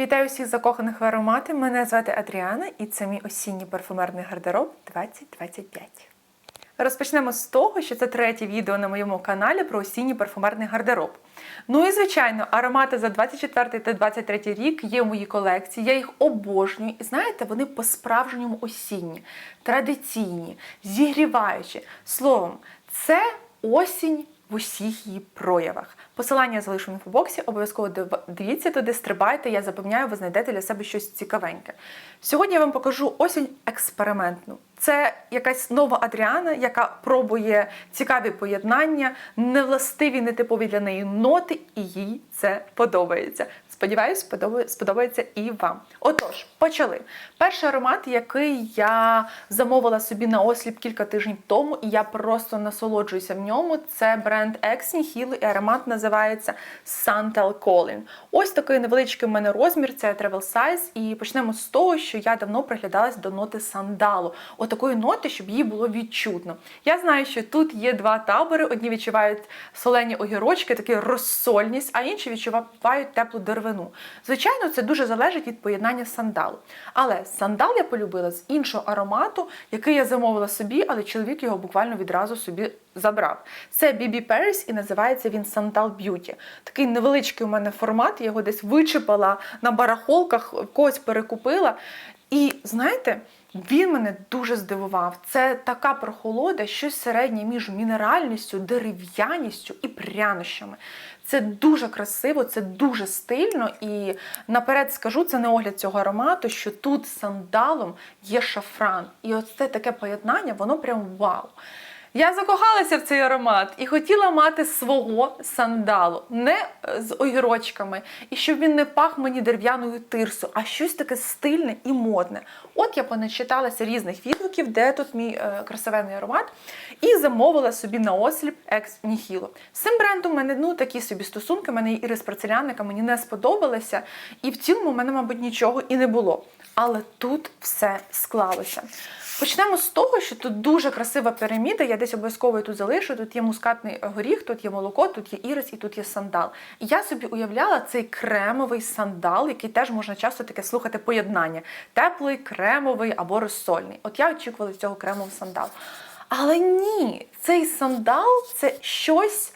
Вітаю всіх закоханих в аромати. Мене звати Адріана і це мій осінній парфумерний гардероб 2025. Розпочнемо з того, що це третє відео на моєму каналі про осінній парфумерний гардероб. Ну і звичайно, аромати за 24 та 23 рік є в моїй колекції. Я їх обожнюю. І знаєте, вони по-справжньому осінні, традиційні, зігріваючі. Словом, це осінь в усіх її проявах. Посилання я залишу в інфобоксі, обов'язково дивіться туди, стрибайте, я запевняю, ви знайдете для себе щось цікавеньке. Сьогодні я вам покажу осінь експериментну. Це якась нова Адріана, яка пробує цікаві поєднання, невластиві, нетипові для неї ноти, і їй це подобається. Сподіваюсь, подобає- сподобається і вам. Отож, почали. Перший аромат, який я замовила собі на осліп кілька тижнів тому, і я просто насолоджуюся в ньому. Це бренд Ex Nihilo, і аромат називається Santal Calling. Ось такий невеличкий в мене розмір, це travel size. І почнемо з того, що я давно приглядалась до ноти сандалу. Отакої ноти, щоб її було відчутно. Я знаю, що тут є два табори: одні відчувають солені огірочки, таку розсольність, а інші відчувають теплу деревину. Звичайно, це дуже залежить від поєднання сандалу. Але сандал я полюбила з іншого аромату, який я замовила собі, але чоловік його буквально відразу собі забрав. Це BB Paris і називається він Sandal Beauty. Такий невеличкий у мене формат, я його десь вичипала на барахолках, когось перекупила. І знаєте, він мене дуже здивував. Це така прохолода, щось середнє між мінеральністю, дерев'яністю і прянощами. Це дуже красиво, це дуже стильно. І наперед скажу, це не огляд цього аромату, що тут сандалом є шафран. І оце таке поєднання, воно прям вау. Я закохалася в цей аромат і хотіла мати свого сандалу, не е, з огірочками, і щоб він не пах мені дерев'яною тирсу, а щось таке стильне і модне. От я поначиталася різних відгуків, де тут мій е, красивенний аромат, і замовила собі на осліп Екс Ніхіло. З цим брендом в мене ну, такі собі стосунки, в мене ірис порцеляника мені не сподобалася, і в цілому в мене, мабуть, нічого і не було. Але тут все склалося. Почнемо з того, що тут дуже красива піраміда. Я десь обов'язково тут залишу. Тут є мускатний горіх, тут є молоко, тут є ірис і тут є сандал. І я собі уявляла цей кремовий сандал, який теж можна часто таке слухати поєднання: теплий, кремовий або розсольний. От я очікувала цього кремового сандалу. Але ні, цей сандал це щось.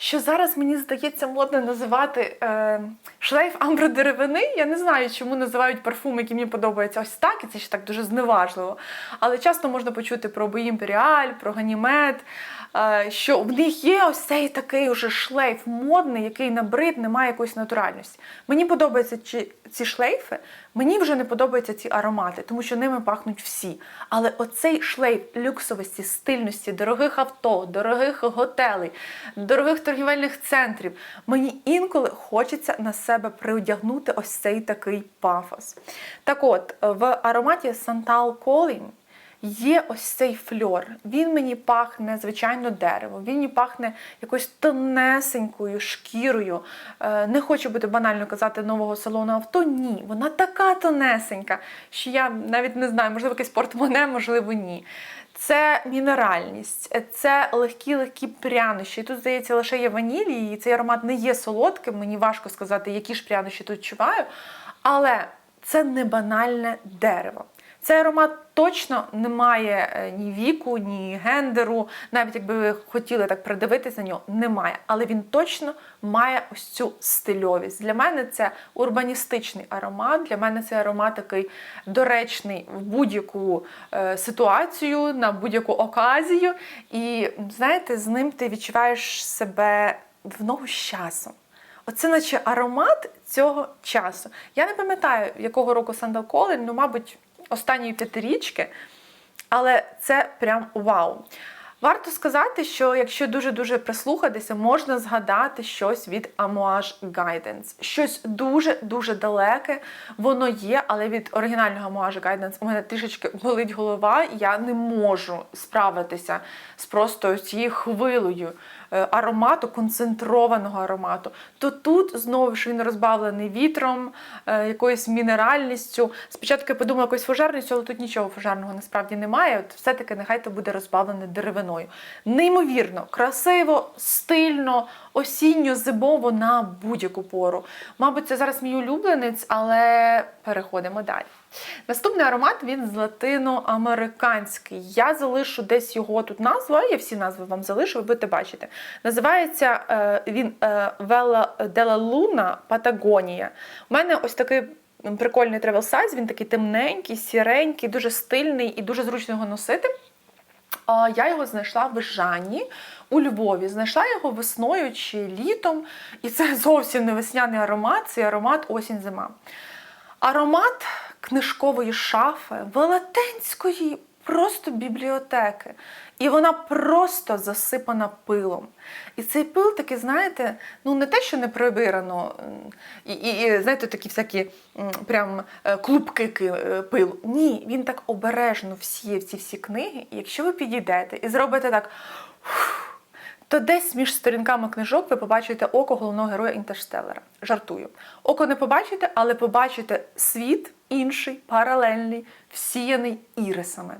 Що зараз мені здається модно називати е, шлейф амбродеревини. Я не знаю, чому називають парфуми, які мені подобаються ось так, і це ще так дуже зневажливо. Але часто можна почути про Бої Імперіаль, про Ганімед, е, що в них є ось цей такий уже шлейф модний, який набрид, не має якоїсь натуральності. Мені подобаються ці шлейфи, мені вже не подобаються ці аромати, тому що ними пахнуть всі. Але оцей шлейф люксовості, стильності, дорогих авто, дорогих готелей, дорогих торгівельних центрів, мені інколи хочеться на себе приодягнути ось цей такий пафос. Так от, в ароматі Santal Calling Є ось цей фльор. Він мені пахне, звичайно, деревом. Він мені пахне якоюсь тонесенькою шкірою. Е, Не хочу бути банально казати нового салону авто. Ні, вона така тонесенька, що я навіть не знаю, можливо, якесь портмоне, можливо, ні. Це мінеральність, це легкі-легкі прянощі. Тут, здається, лише є ванілі, і цей аромат не є солодким. Мені важко сказати, які ж прянощі тут чуваю. Але це не банальне дерево. Цей аромат точно не має е, ні віку, ні гендеру. Навіть якби ви хотіли так придивитися на нього, немає. Але він точно має ось цю стильовість. Для мене це урбаністичний аромат. Для мене цей аромат такий доречний в будь-яку е, ситуацію, на будь-яку оказію. І знаєте, з ним ти відчуваєш себе в ногу з часом. Оце наче аромат цього часу. Я не пам'ятаю, якого року Сандал Колин, ну, мабуть, останньої п'ятирічки, але це прям вау. Варто сказати, що якщо дуже-дуже прислухатися, можна згадати щось від Amouage Guidance. Щось дуже-дуже далеке воно є, але від оригінального Amouage Guidance у мене трішечки болить голова, я не можу справитися з просто цією хвилею аромату, концентрованого аромату, то тут знову ж він розбавлений вітром, е, якоюсь мінеральністю. Спочатку я подумала якоюсь фужерністю, але тут нічого фужерного насправді немає. От все-таки нехай то буде розбавлене деревиною. Неймовірно, красиво, стильно, осінньо-зимово на будь-яку пору. Мабуть, це зараз мій улюбленець, але переходимо далі. Наступний аромат він з латиноамериканський. Я залишу десь його тут назву, я всі назви вам залишу, ви будете бачити. Називається е, він е, Vela della Luna Патагонія. У мене ось такий прикольний тревел сайз, він такий темненький, сіренький, дуже стильний і дуже зручно його носити. Я його знайшла в Жанні у Львові. Знайшла його весною чи літом. І це зовсім не весняний аромат, це аромат осінь-зима. Аромат книжкової шафи, велетенської просто бібліотеки. І вона просто засипана пилом. І цей пил такий, знаєте, ну не те, що не прибирано, і, і, і знаєте, такі всякі прям е, клубки е, пилу. Ні, він так обережно всіяв ці всі книги. І якщо ви підійдете і зробите так. То десь між сторінками книжок ви побачите око головного героя Інтерстеллера. Жартую. Око не побачите, але побачите світ інший, паралельний, всіяний ірисами.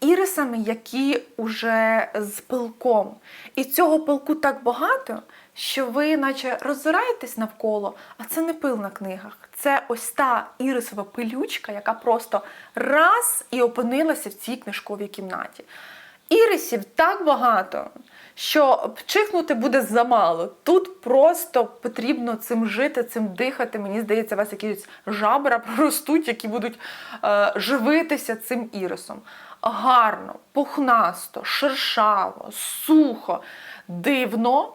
Ірисами, які уже з пилком. І цього пилку так багато, що ви наче роззираєтесь навколо, а це не пил на книгах. Це ось та ірисова пилючка, яка просто раз і опинилася в цій книжковій кімнаті. Ірисів так багато, що чихнути буде замало. Тут просто потрібно цим жити, цим дихати. Мені здається, у вас якісь жабра проростуть, які будуть е, живитися цим ірисом. Гарно, пухнасто, шершаво, сухо, дивно,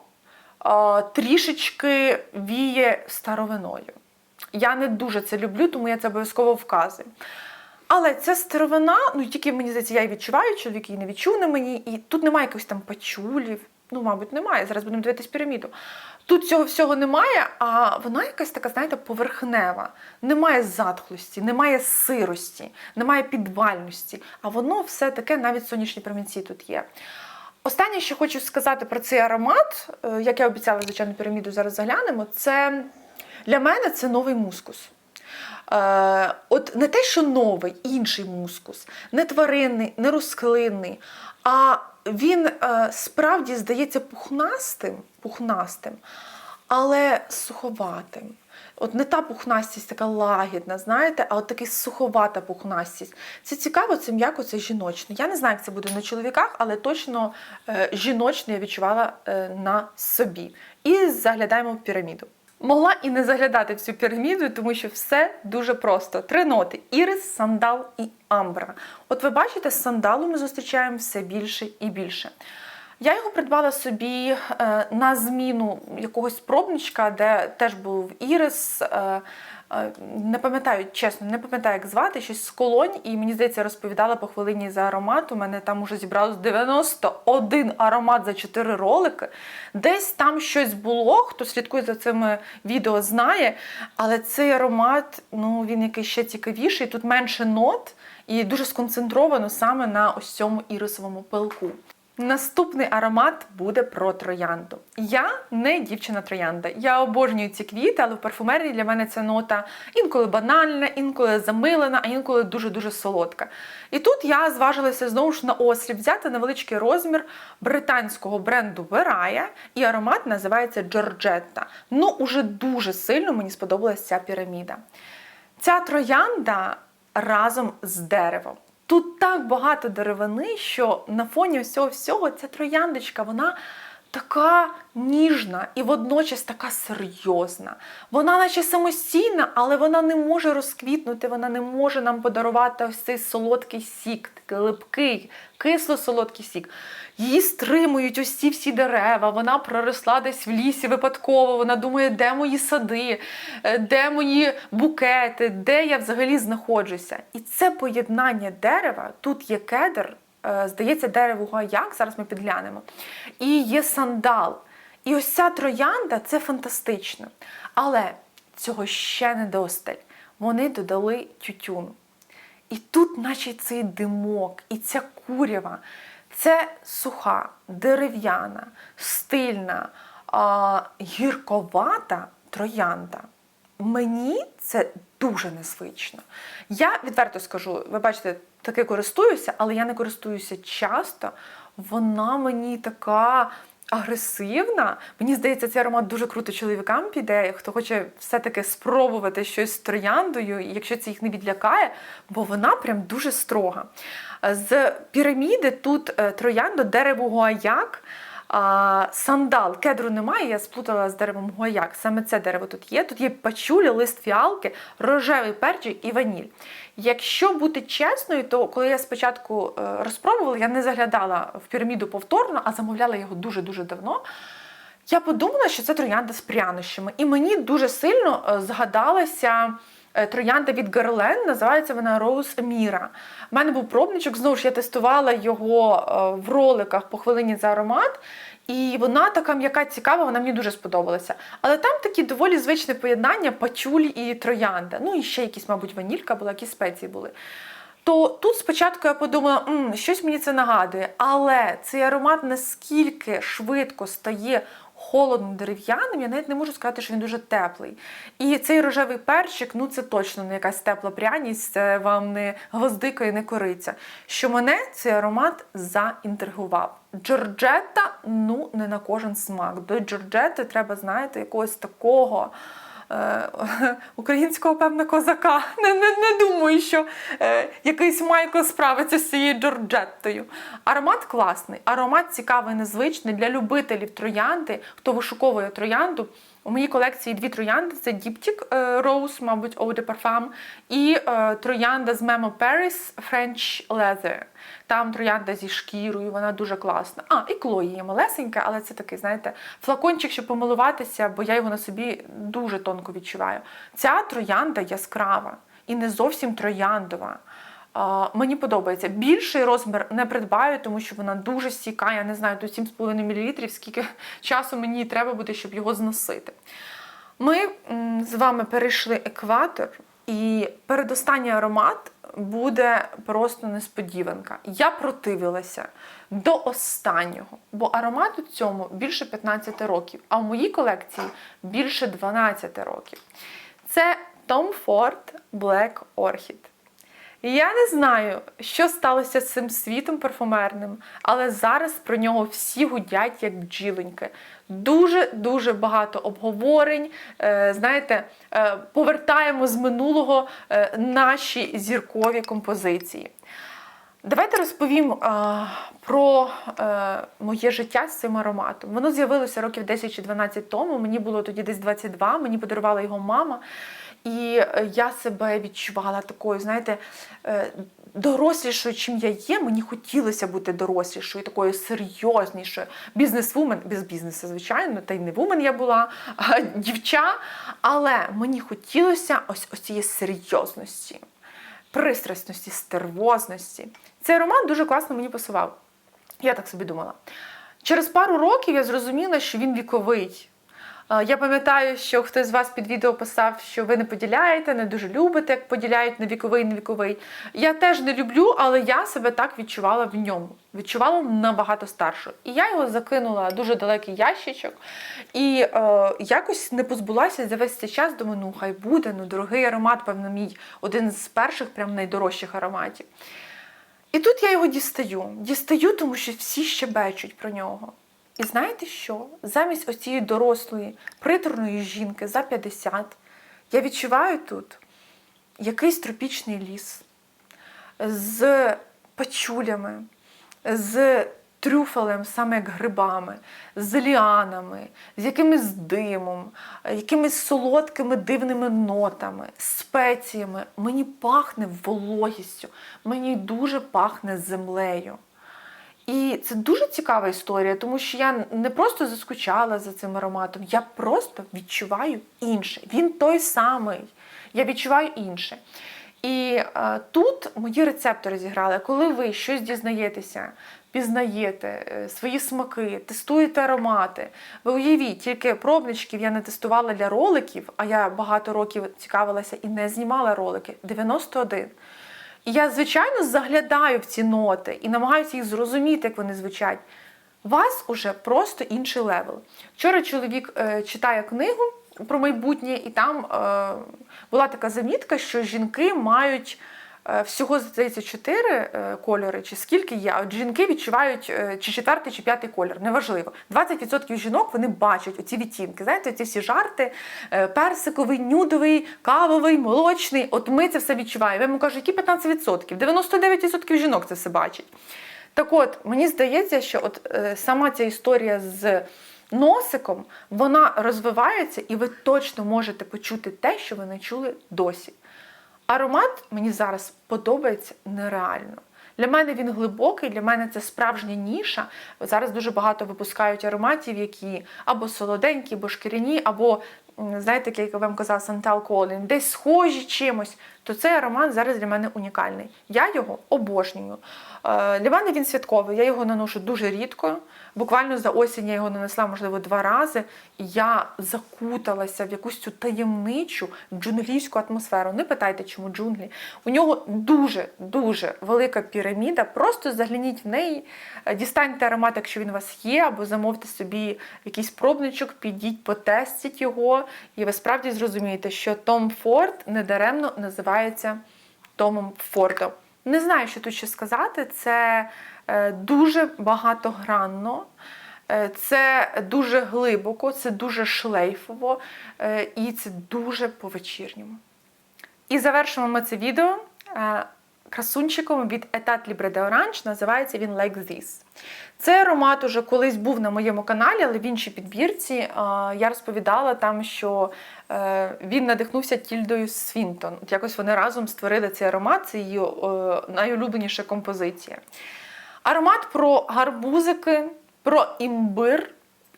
е, трішечки віє старовиною. Я не дуже це люблю, тому я це обов'язково вказую. Але ця старовина, ну тільки мені здається, я її відчуваю, чоловік її не відчув на мені, і тут немає якихось там пачулів. Ну, мабуть, немає. Зараз будемо дивитись піраміду. Тут цього всього немає, а вона якась така, знаєте, поверхнева. Немає затхлості, немає сирості, немає підвальності. А воно все таке, навіть сонячні промінці тут є. Останнє, що хочу сказати про цей аромат, е, як я обіцяла, звичайно, піраміду зараз заглянемо, це для мене це новий мускус. Е, от не те, що новий, інший мускус, не тваринний, не розклинний, а він е, справді здається пухнастим, пухнастим, але суховатим. От не та пухнастість така лагідна, знаєте, а от така суховата пухнастість. Це цікаво, це м'яко, це жіночне. Я не знаю, як це буде на чоловіках, але точно е, жіночне я відчувала на собі. І заглядаємо в піраміду. Могла і не заглядати в цю піраміду, тому що все дуже просто. Три ноти: ірис, сандал і амбра. От ви бачите, з сандалу ми зустрічаємо все більше і більше. Я його придбала собі е, на зміну якогось пробничка, де теж був ірис. Не пам'ятаю, чесно, не пам'ятаю, як звати, щось з колонь, і мені здається, розповідала по хвилині за аромат. У мене там уже зібралось 91 аромат за 4 ролики. Десь там щось було, хто слідкує за цими відео, знає. Але цей аромат, ну він якийсь ще цікавіший. Тут менше нот і дуже сконцентровано саме на ось цьому ірисовому пилку. Наступний аромат буде про троянду. Я не дівчина-троянда. Я обожнюю ці квіти, але в парфумерії для мене ця нота інколи банальна, інколи замилена, а інколи дуже-дуже солодка. І тут я зважилася знову ж на осліп взяти невеличкий розмір британського бренду Veraya, і аромат називається Giorgetta. Ну, уже дуже сильно мені сподобалася ця піраміда. Ця троянда разом з деревом. Тут так багато деревини, що на фоні всього всього ця трояндочка, вона така ніжна і водночас така серйозна. Вона наче самостійна, але вона не може розквітнути, вона не може нам подарувати ось цей солодкий сік, такий липкий, кисло-солодкий сік. Її стримують ось ці всі дерева, вона проросла десь в лісі випадково, вона думає, де мої сади, е, де мої букети, де я взагалі знаходжуся. І це поєднання дерева, тут є кедр, здається, дерево гаяк, зараз ми підглянемо, і є сандал. І ось ця троянда це фантастично. Але цього ще не досталь. Вони додали тютюн. І тут, наче цей димок, і ця курява, Це суха, дерев'яна, стильна, а, гірковата троянда. Мені це дуже незвично. Я відверто скажу, ви бачите, таки користуюся, але я не користуюся часто. Вона мені така агресивна. Мені здається, цей аромат дуже круто чоловікам піде, хто хоче все-таки спробувати щось з трояндою, якщо це їх не відлякає, бо вона прям дуже строга. З піраміди тут е, троянда, дерево гуаяк. А, сандал, кедру немає, я сплутала з деревом гуаяк. Саме це дерево тут є. Тут є пачуля, лист фіалки, рожевий перчик і ваніль. Якщо бути чесною, то коли я спочатку е, розпробувала, я не заглядала в піраміду повторно, а замовляла його дуже-дуже давно. Я подумала, що це троянда з прянощами. І мені дуже сильно е, згадалася троянда від Герлен, називається вона Rose Mira. У мене був пробничок, знову ж я тестувала його е, в роликах по хвилині за аромат. І вона така м'яка цікава, вона мені дуже сподобалася. Але там такі доволі звичне поєднання пачулі і троянда. Ну і ще якісь, мабуть, ванілька була, якісь спеції були. То тут спочатку я подумала, М, щось мені це нагадує, але цей аромат наскільки швидко стає холодно дерев'яним, я навіть не можу сказати, що він дуже теплий. І цей рожевий перчик, ну це точно не якась тепла пряність, це вам не гвоздика і не кориця. Що мене цей аромат заінтригував. Джорджетта, ну не на кожен смак. До Джорджети треба, знаєте, якогось такого. Е, Українського певно козака. Не, не, не думаю, що е, якийсь Майкл справиться з цією Джорджеттою. Аромат класний, аромат цікавий, незвичний для любителів троянди, хто вишуковує троянду. У моїй колекції дві троянди: це Діптік Rose, мабуть, Eau de Parfum, і е, троянда з Memo Paris French Leather. Там троянда зі шкірою, вона дуже класна. А, і Клої є малесенька, але це такий, знаєте, флакончик, щоб помилуватися, бо я його на собі дуже тонко відчуваю. Ця троянда яскрава і не зовсім трояндова. Мені подобається. Більший розмір не придбаю, тому що вона дуже стійка, я не знаю, до 7,5 мл, скільки часу мені треба буде, щоб його зносити. Ми з вами перейшли екватор, і передостанній аромат буде просто несподіванка. Я противилася до останнього, бо аромату цьому більше 15 років, а в моїй колекції більше 12 років. Це Tom Ford Black Orchid. Я не знаю, що сталося з цим світом парфумерним, але зараз про нього всі гудять як бджілоньки. Дуже-дуже багато обговорень. Е, знаєте, е, повертаємо з минулого е, наші зіркові композиції. Давайте розповім а, про е, моє життя з цим ароматом. Воно з'явилося років 10 чи 12 тому. Мені було тоді десь 22, мені подарувала його мама. І е, я себе відчувала такою, знаєте, е, дорослішою, чим я є. Мені хотілося бути дорослішою, такою серйознішою. Бізнес-вумен, без бізнесу, звичайно, та й не вумен я була, а дівча. Але мені хотілося ось, ось цієї серйозності пристрасності, стервозності. Цей роман дуже класно мені пасував. Я так собі думала. Через пару років я зрозуміла, що він віковий. Е, Я пам'ятаю, що хтось з вас під відео писав, що ви не поділяєте, не дуже любите, як поділяють на віковий, не віковий. Я теж не люблю, але я себе так відчувала в ньому. Відчувала набагато старшу. І я його закинула дуже далекий ящичок. І е, якось не позбулася за весь цей час. Думаю, ну хай буде, ну дорогий аромат, певно, мій один з перших, прям найдорожчих ароматів. І тут я його дістаю. Дістаю, тому що всі щебечуть про нього. І знаєте що? Замість оцієї дорослої, приторної жінки за 50, я відчуваю тут якийсь тропічний ліс з пачулями, з трюфелем, саме як грибами, з ліанами, з якимось димом, якимись солодкими дивними нотами, спеціями. Мені пахне вологістю, мені дуже пахне землею. І це дуже цікава історія, тому що я не просто заскучала за цим ароматом, я просто відчуваю інше. Він той самий. Я відчуваю інше. І е, тут мої рецептори зіграли. Коли ви щось дізнаєтеся, пізнаєте е, свої смаки, тестуєте аромати. Ви уявіть, тільки пробничків я не тестувала для роликів, а я багато років цікавилася і не знімала ролики. 91. Я, звичайно, заглядаю в ці ноти і намагаюся їх зрозуміти, як вони звучать. У вас уже просто інший левел. Вчора чоловік е, читає книгу про майбутнє, і там е, була така замітка, що жінки мають всього здається чотири е, кольори, чи скільки є. А жінки відчувають е, чи четвертий, чи п'ятий колір, неважливо. 20% жінок вони бачать оці відтінки. Знаєте, ці всі жарти: е, персиковий, нюдовий, кавовий, молочний. От ми це все відчуваємо. Я йому кажу, які 15%? 99% жінок це все бачать. Так от, мені здається, що от е, сама ця історія з носиком, вона розвивається, і ви точно можете почути те, що ви не чули досі. Аромат мені зараз подобається нереально. Для мене він глибокий, для мене це справжня ніша. Зараз дуже багато випускають ароматів, які або солоденькі, або шкіряні, або, знаєте, як я вам казала, Сантал Колін, десь схожі чимось, то цей аромат зараз для мене унікальний. Я його обожнюю. Е, Для мене він святковий, я його наношу дуже рідко. Буквально за осінь я його нанесла, можливо, два рази, і я закуталася в якусь цю таємничу джунглійську атмосферу. Не питайте, чому джунглі. У нього дуже-дуже велика піраміда. Просто загляніть в неї, е, дістаньте аромат, якщо він у вас є, або замовте собі якийсь пробничок, підіть, потестіть його, і ви справді зрозумієте, що Том Форд недаремно називається Томом Фордом. Не знаю, що тут ще сказати. Це е, дуже багатогранно, е, це дуже глибоко, це дуже шлейфово е, і це дуже по-вечірньому. І завершимо ми це відео красунчиком від Etat Libre de Orange, називається він Like This. Цей аромат уже колись був на моєму каналі, але в іншій підбірці я розповідала там, що е, він надихнувся Тільдою Свінтон. От якось вони разом створили цей аромат, це її найулюбленіша композиція. Аромат про гарбузики, про імбир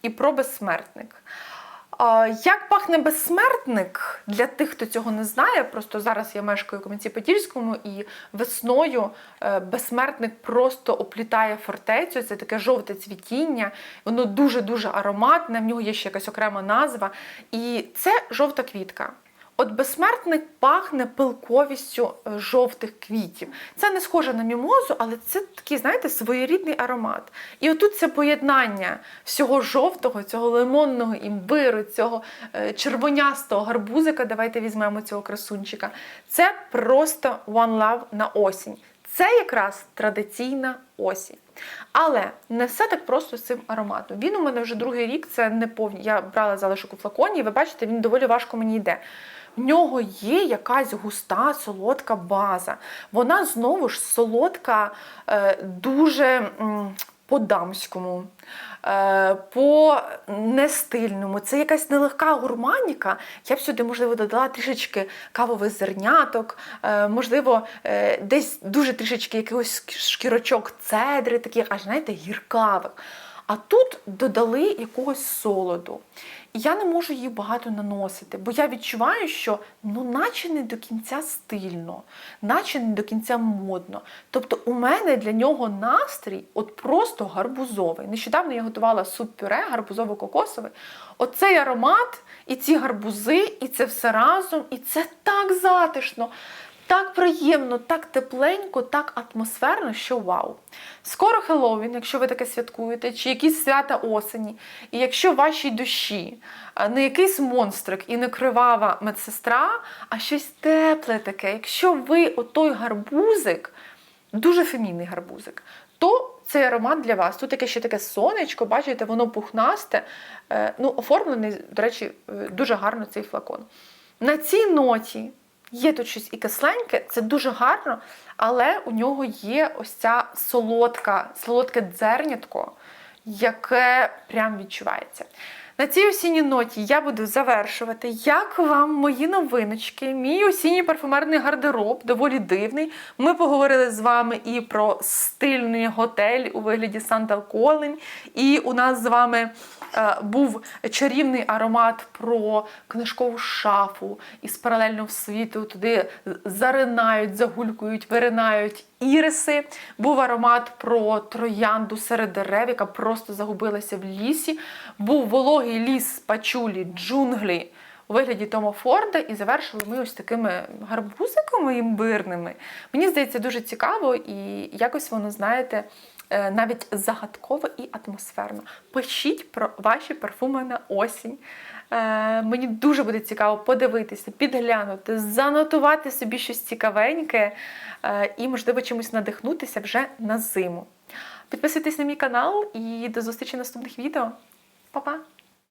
і про безсмертник. Як пахне безсмертник для тих, хто цього не знає, просто зараз я мешкаю в Кам'янці-Подільському і весною е, безсмертник просто оплітає фортецю. Це таке жовте цвітіння, воно дуже-дуже ароматне, в нього є ще якась окрема назва. І це жовта квітка. От безсмертник пахне пилковістю е, жовтих квітів. Це не схоже на мімозу, але це такий, знаєте, своєрідний аромат. І отут це поєднання всього жовтого, цього лимонного імбиру, цього е, червонястого гарбузика. Давайте візьмемо цього красунчика. Це просто one love на осінь. Це якраз традиційна осінь. Але не все так просто з цим ароматом. Він у мене вже другий рік, це не повні. Я брала залишок у флаконі, і ви бачите, він доволі важко мені йде. В нього є якась густа, солодка база. Вона знову ж солодка, е, дуже по-дамському, е, по нестильному. Це якась нелегка гурманіка. Я б сюди, можливо, додала трішечки кавових зерняток, е, можливо, е, десь дуже трішечки якихось шкірочок цедри, таких, аж знаєте, гіркавих. А тут додали якогось солоду. Я не можу її багато наносити, бо я відчуваю, що ну, наче не до кінця стильно, наче не до кінця модно. Тобто у мене для нього настрій от просто гарбузовий. Нещодавно я готувала суп-пюре гарбузово-кокосовий. Оцей аромат, і ці гарбузи, і це все разом, і це так затишно. Так приємно, так тепленько, так атмосферно, що вау. Скоро Хеллоуін, якщо ви таке святкуєте, чи якісь свята осені, і якщо в вашій душі не якийсь монстрик і не кривава медсестра, а щось тепле таке, якщо ви отой гарбузик, дуже фемінний гарбузик, то цей аромат для вас. Тут таке ще таке сонечко, бачите, воно пухнасте, е, ну, оформлений, до речі, е, дуже гарно цей флакон. На цій ноті. Є тут щось і кисленьке, це дуже гарно, але у нього є ось ця солодка, солодке дзернятко, яке прям відчувається. На цій осінній ноті я буду завершувати. Як вам мої новиночки? Мій осінній парфумерний гардероб, доволі дивний. Ми поговорили з вами і про стильний готель у вигляді Сантал Колін, і у нас з вами був чарівний аромат про книжкову шафу із паралельного світу. Туди заринають, загулькують, виринають іриси. Був аромат про троянду серед дерев, яка просто загубилася в лісі. Був вологий ліс, пачулі, джунглі. у вигляді Тома Форда, і завершили ми ось такими гарбузиками імбирними. Мені здається, дуже цікаво, і якось воно, знаєте, е, навіть загадково і атмосферно. Пишіть про ваші парфуми на осінь. Е, Мені дуже буде цікаво подивитися, підглянути, занотувати собі щось цікавеньке е, і, можливо, чимось надихнутися вже на зиму. Підписуйтесь на мій канал і до зустрічі в наступних відео. Па-па!